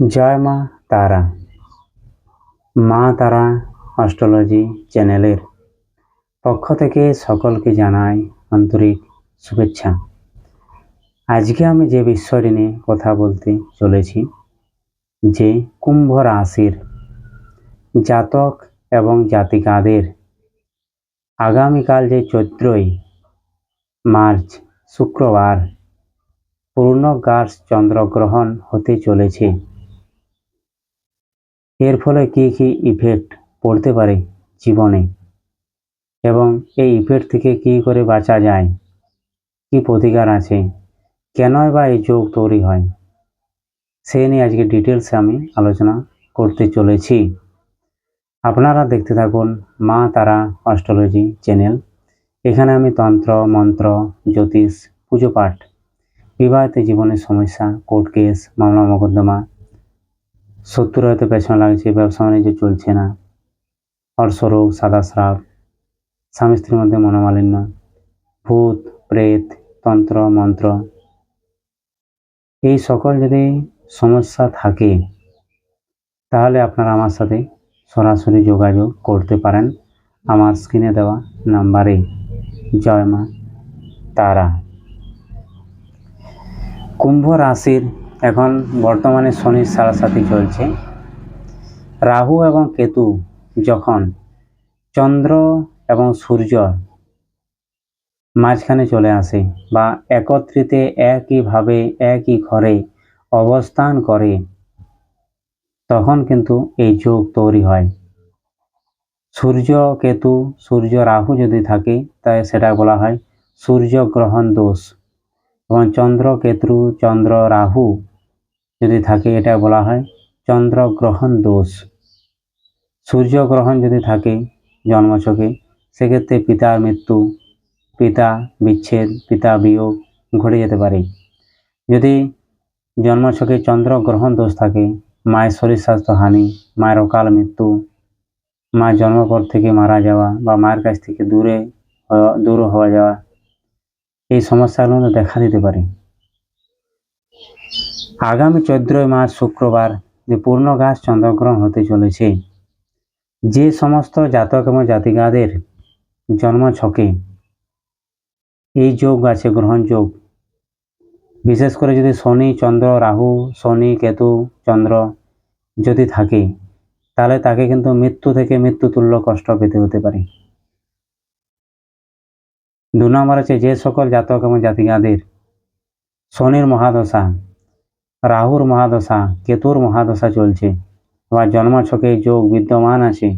জয় মা তারা। মা তারা অস্ট্রোলজি চ্যানেলের পক্ষ থেকে সকলকে জানাই আন্তরিক শুভেচ্ছা। আজকে আমি যে বিষয়টি নিয়ে কথা বলতে চলেছি, যে কুম্ভ রাশির জাতক এবং জাতিকাদের আগামীকাল যে চৈত্রই মার্চ, শুক্রবার পূর্ণগ্রাস চন্দ্রগ্রহণ হতে চলেছে। এর ফলে কী কী ইফেক্ট পড়তে পারে জীবনে? এবং এই ইফেক্ট থেকে কী করে বাঁচা যায়? কি প্রতিকার আছে? কেনই বা এই যোগ তৈরি হয়? সে নিয়ে আজকে ডিটেলসে আমি আলোচনা করতে চলেছি। আপনারা দেখতে থাকুন মা তারা অস্ট্রোলজি চ্যানেল এখানে আমি তন্ত্র, মন্ত্র, জ্যোতিষ, পুজো পাঠ, বিবাহিত জীবনের সমস্যা কোর্ট কেস মামলা, মোকদ্দমা শত্রু হয়তো পেছনে লাগছে ব্যবসা বাণিজ্য চলছে না। অর্শরোগ সাদা স্রাব স্বামী স্ত্রীর মধ্যে মনোমালিন্য, ভূত, প্রেত, তন্ত্র, মন্ত্র। এই সকল যদি সমস্যা থাকে, তাহলে আপনারা আমার সাথে সরাসরি যোগাযোগ করতে পারেন। আমার স্ক্রিনে দেওয়া নাম্বারে। জয় মা তারা। কুম্ভ রাশির এখন বর্তমানে শনির সাড়াসাথী চলছে। রাহু এবং কেতু যখন চন্দ্র এবং সূর্য মাঝখানে চলে আসে বা একত্রিতে একইভাবে একই ঘরে অবস্থান করে, তখন কিন্তু এই যোগ তৈরি হয়। সূর্য, কেতু, সূর্য, রাহু যদি থাকে, তাই সেটা বলা হয় সূর্য গ্রহণ দোষ। এবং চন্দ্র, কেতু, চন্দ্র, রাহু যদি থাকে এটা বলা হয় চন্দ্রগ্রহণ দোষ। সূর্যগ্রহণ যদি থাকে জন্মছকে, সেক্ষেত্রে পিতার মৃত্যু, পিতা বিচ্ছেদ, পিতা বিয়োগ ঘটে যেতে পারে। যদি জন্মছকে চন্দ্রগ্রহণ দোষ থাকে, মায়ের শরীর স্বাস্থ্য হানি, মায়ের অকাল মৃত্যু, মা জন্ম পর থেকে মারা যাওয়া বা মায়ের কাছ থেকে দূরে, দূর হওয়া যাওয়া, এই সমস্যাগুলো দেখা দিতে পারে। আগামী চৈত্রই মাস শুক্রবার যে পূর্ণগ্রাস চন্দ্রগ্রহণ হতে চলেছে। যে সমস্ত জাতক এবং জাতিকাদের জন্ম ছকে এই যোগ আছে গ্রহণ যোগ। বিশেষ করে যদি শনি, চন্দ্র, রাহু, শনি, কেতু, চন্দ্র যদি থাকে, তাহলে তাকে কিন্তু মৃত্যু থেকে মৃত্যু তুল্য কষ্ট পেতে হতে পারে। দু নম্বর আছে যে সকল জাতক এবং জাতিকাদের শনির মহাদশা রাহুর মহাদশা, কেতুর মহাদশা চলছে। বা জন্মছকে যোগ বিদ্যমান আছে।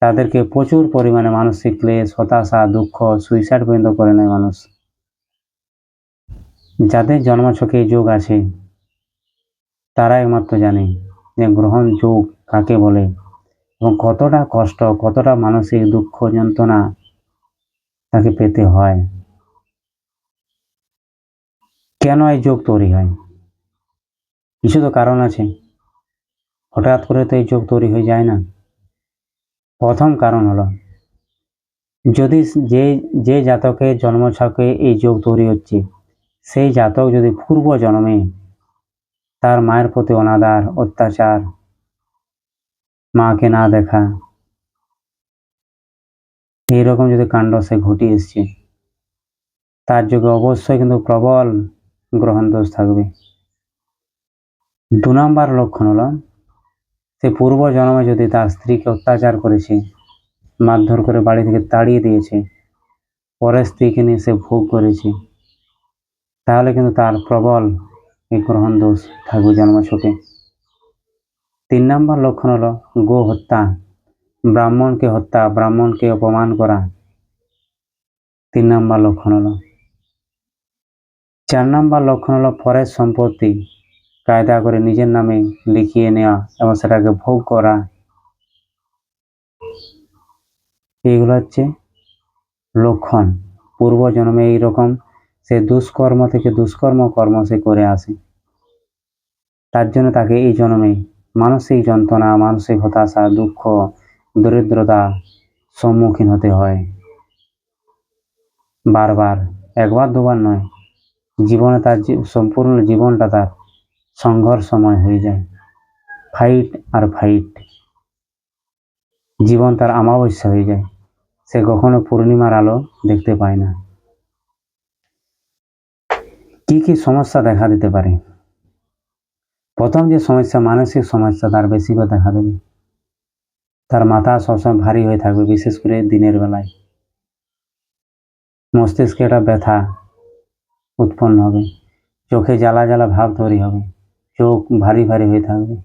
তাদেরকে প্রচুর পরিমাণে মানসিক ক্লেশ, হতাশা, দুঃখ সুইসাইড পর্যন্ত করে নেয় মানুষ। যাদের জন্মছকে যোগ আছে, তারা একমাত্র জানে যে গ্রহণ যোগ কাকে বলে এবং কতটা কষ্ট, কতটা মানসিক দুঃখ, যন্ত্রণা তাকে পেতে হয়। কেন এই যোগ তৈরি হয়? কিছু তো কারণ আছে। হঠাৎ করে তো এই যোগ তৈরি হয়ে যায় না। প্রথম কারণ হলো, যদি যে যে জাতকের জন্ম জন্মছকে এই যোগ তৈরি হচ্ছে, সেই জাতক যদি পূর্ব জন্মে তার মায়ের প্রতি অনাদার, অত্যাচার, মাকে না দেখা, এইরকম যদি কাণ্ড সে ঘটিয়ে এসছে, তার যুগে অবশ্যই কিন্তু প্রবল গ্রহণ দোষ থাকবে। দু নম্বর লক্ষণ হলো, সে পূর্ব জন্মে যদি তার স্ত্রীকে অত্যাচার করেছে, মারধর করে বাড়ি থেকে তাড়িয়ে দিয়েছে, পরের স্ত্রীকে নিয়ে সে ভোগ করেছে, তাহলে কিন্তু তার প্রবল এই গ্রহণ দোষ থাকবে জন্মছকে। তিন নম্বর লক্ষণ হলো, গো হত্যা, ব্রাহ্মণকে হত্যা, ব্রাহ্মণকে অপমান করা। তিন নম্বর লক্ষণ হলো, চার নম্বর লক্ষণ হলো পরের সম্পত্তি কায়দা করে নিজের নামে লিখিয়ে নেওয়া এবং সেটাকে ভোগ করা। এইগুলো হচ্ছে লক্ষণ। পূর্ব জন্মে এইরকম সে দুষ্কর্ম থেকে দুষ্কর্ম কর্ম সে করে আসে। তার জন্য তাকে এই জন্মে মানসিক যন্ত্রণা, মানসিক হতাশা, দুঃখ, দরিদ্রতা সম্মুখীন হতে হয়। বারবার, একবার, দুবার নয়। জীবনে তার সম্পূর্ণ জীবনটা তার সংঘর্ষময় হয়ে যায়। ফাইট আর ফাইট জীবন তার অমাবস্যা হয়ে যায়। সে কখনো পূর্ণিমার আলো দেখতে পায় না। কি কি সমস্যা দেখা দিতে পারে? প্রথম যে সমস্যা, মানসিক সমস্যা, তার বেশি করে দেখা দেবে। তার মাথা সবসময় ভারী হয়ে থাকবে, বিশেষ করে দিনের বেলায়। মস্তিষ্কে একটা ব্যথা উৎপন্ন হবে। চোখে জ্বালা জ্বালা ভাব তৈরি হবে। চোখ ভারী ভারী হয়ে থাকবে।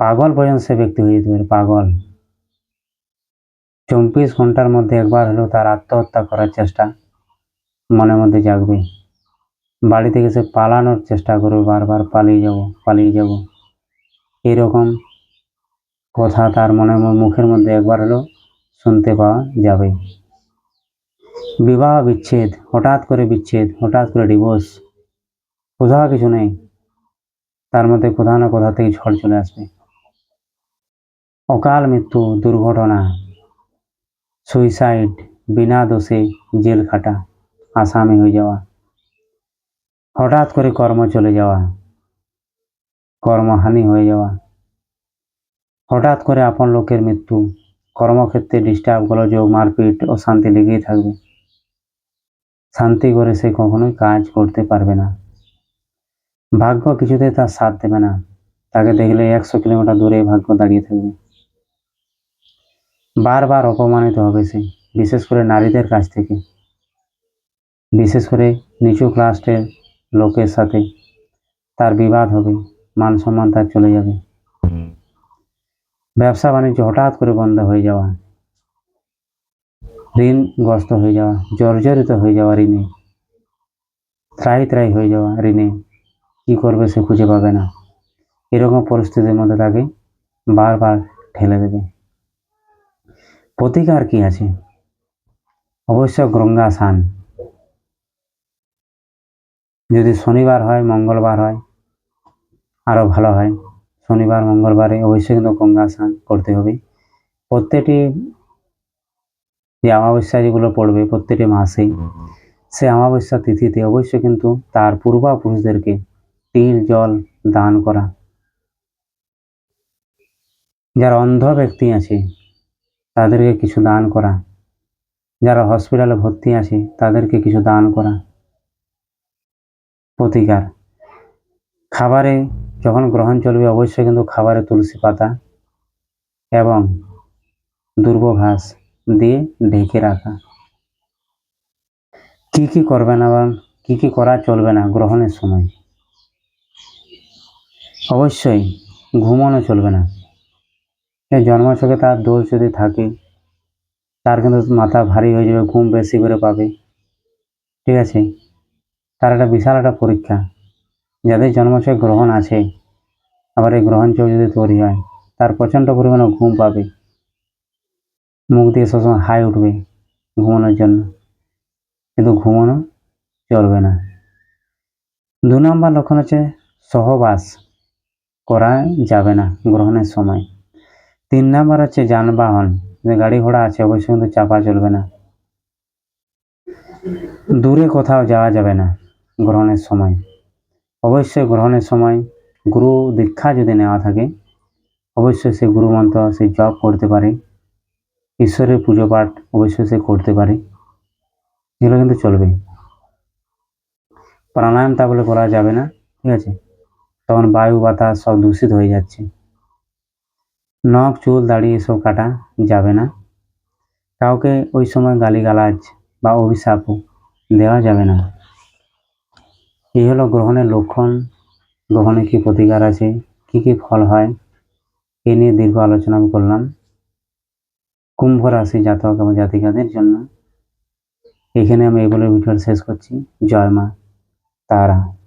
পাগল পর্যন্ত সে ব্যক্তি হয়ে যেতে পারে, পাগল। চব্বিশ ঘণ্টার মধ্যে একবার হলেও তার আত্মহত্যা করার চেষ্টা মনের মধ্যে জাগবে। বাড়ি থেকে সে পালানোর চেষ্টা করবে, বারবার পালিয়ে যাব পালিয়ে যাব। এরকম কথা তার মনে মুখের মধ্যে একবার হলেও শুনতে পাওয়া যাবে। বিবাহ বিচ্ছেদ, হঠাৎ করে বিচ্ছেদ, হঠাৎ করে ডিভোর্স কোথাও কিছু নেই। তার মধ্যে কোথাও না কোথাও থেকে ঝড় চলে আসবে? অকাল মৃত্যু, দুর্ঘটনা সুইসাইড বিনা দোষে জেল খাটা, আসামি হয়ে যাওয়া, হঠাৎ করে কর্ম চলে যাওয়া, কর্মহানি হয়ে যাওয়া, হঠাৎ করে আপন লোকের মৃত্যু, কর্মক্ষেত্রে ডিস্টার্ব গোলযোগ, মারপিট ও শান্তি লেগেই থাকবে। শান্তি করে সে কখনোই কাজ করতে পারবে না। ভাগ্য কিছুতেই তার সাথ দেবে না। তাকে দেখলে একশো কিলোমিটার দূরে ভাগ্য দাঁড়িয়ে থাকবে। বারবার অপমানিত হবে সে, বিশেষ করে নারীদের কাছ থেকে। বিশেষ করে নিচু ক্লাসের লোকের সাথে। তার বিবাদ হবে, মান সম্মান তার চলে যাবে। ব্যবসা বাণিজ্য হঠাৎ করে বন্ধ হয়ে যাওয়া। ঋণগ্রস্ত হয়ে যাওয়া, জর্জরিত হয়ে যাওয়া ঋণে। ত্রাই ত্রাই হয়ে যাওয়া ঋণে। কি করবে সে খুঁজে পাবে না। এরকম পরিস্থিতির মধ্যে তাকে বারবার ঠেলে দেবে। প্রতিকার কি আছে? অবশ্য গঙ্গা স্নান। যদি শনিবার হয়, মঙ্গলবার হয় আরও ভালো হয়। শনিবার, মঙ্গলবারে অবশ্যই কিন্তু গঙ্গা স্নান করতে হবে। প্রত্যেকটি যে অমাবস্যা যেগুলো পড়বে প্রত্যেকটি মাসেই সে অমাবস্যা তিথিতে অবশ্যই কিন্তু তার পূর্বাপুরুষদেরকে তিল, জল দান করা। যারা অন্ধ ব্যক্তি আছে, তাদেরকে কিছু দান করা। যারা হসপিটালে ভর্তি আছে, তাদেরকে কিছু দান করা। প্রতিকার। খাবারে যখন গ্রহণ চলবে, অবশ্যই কিন্তু খাবারে তুলসী পাতা এবং দুর্ব ঘাস দিয়ে ঢেকে রাখা। কি কি করবে না বা কি কি করা চলবে না গ্রহণের সময়? অবশ্যই ঘুমানো চলবে না। জন্মাশকে তার দোষ যদি থাকে, তার কিন্তু মাথা ভারী হয়ে যাবে, ঘুম বেশি করে পাবে। ঠিক আছে? তার একটা বিশাল একটা পরীক্ষা। যাদের জন্মাশয় গ্রহণ আছে, আবার এই গ্রহণ চোখ যদি তৈরি হয়, তার প্রচণ্ড পরিমাণে ঘুম পাবে। মুখ দিয়ে সবসময় হাই উঠবে ঘুমানোর জন্য। কিন্তু ঘুমানো চলবে না। দু নম্বর লক্ষণ হচ্ছে সহবাস। করা যাবে না গ্রহণের সময়। তিন নাম্বার হচ্ছে যানবাহন। গাড়ি ঘোড়া আছে, অবশ্যই কিন্তু চাপা চলবে না। দূরে কোথাও যাওয়া যাবে না গ্রহণের সময়। অবশ্যই গ্রহণের সময় গুরু দীক্ষা যদি নেওয়া থাকে, অবশ্যই সে গুরু মন্ত্র, সে জপ করতে পারে। ঈশ্বরের পুজো পাঠ অবশ্যই সে করতে পারে। এগুলো কিন্তু চলবে। প্রাণায়াম তা বলে করা যাবে না, ঠিক আছে? তখন বায়ু, বাতাস সব দূষিত হয়ে যাচ্ছে। নখ, চুল, দাড়ি এসব কাটা যাবে না। কাউকে ওই সময় গালিগালাজ বা অভিশাপও দেওয়া যাবে না। এই হলো গ্রহণের লক্ষণ। গ্রহণে কী প্রতিকার আছে? কী কী ফল হয়? এ নিয়ে দীর্ঘ আলোচনা করলাম। কুম্ভ রাশি জাতক এবং জাতিকাদের জন্য। এখানে আমি এগুলো ভিডিও শেষ করছি। জয় মা, তারা।